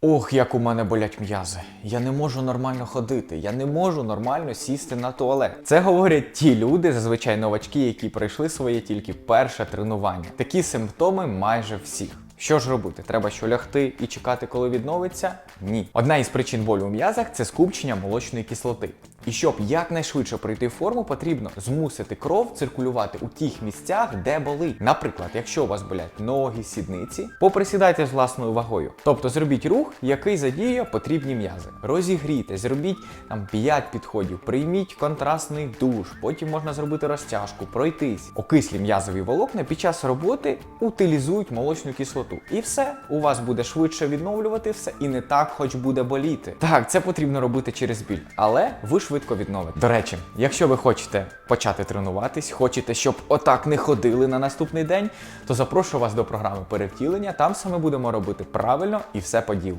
Ох, як у мене болять м'язи. Я не можу нормально ходити, я не можу нормально сісти на туалет. Це говорять ті люди, зазвичай новачки, які пройшли своє тільки перше тренування. Такі симптоми майже всіх. Що ж робити? Треба що лягти і чекати, коли відновиться? Ні. Одна із причин болю у м'язах це скупчення молочної кислоти. І щоб якнайшвидше прийти в форму, потрібно змусити кров циркулювати у тих місцях, де болить. Наприклад, якщо у вас болять ноги, сідниці, поприсідайте з власною вагою. Тобто зробіть рух, який задіює потрібні м'язи. Розігрійте, зробіть там 5 підходів, прийміть контрастний душ, потім можна зробити розтяжку, пройтись. Окислі м'язові волокна під час роботи утилізують молочну кислоту. І все, у вас буде швидше відновлювати все, і не так, хоч буде боліти. Так, це потрібно робити через біль, але ви швидко відновите. До речі, якщо ви хочете почати тренуватись, хочете, щоб отак не ходили на наступний день, то запрошую вас до програми перевтілення. Там саме будемо робити правильно і все по ділу.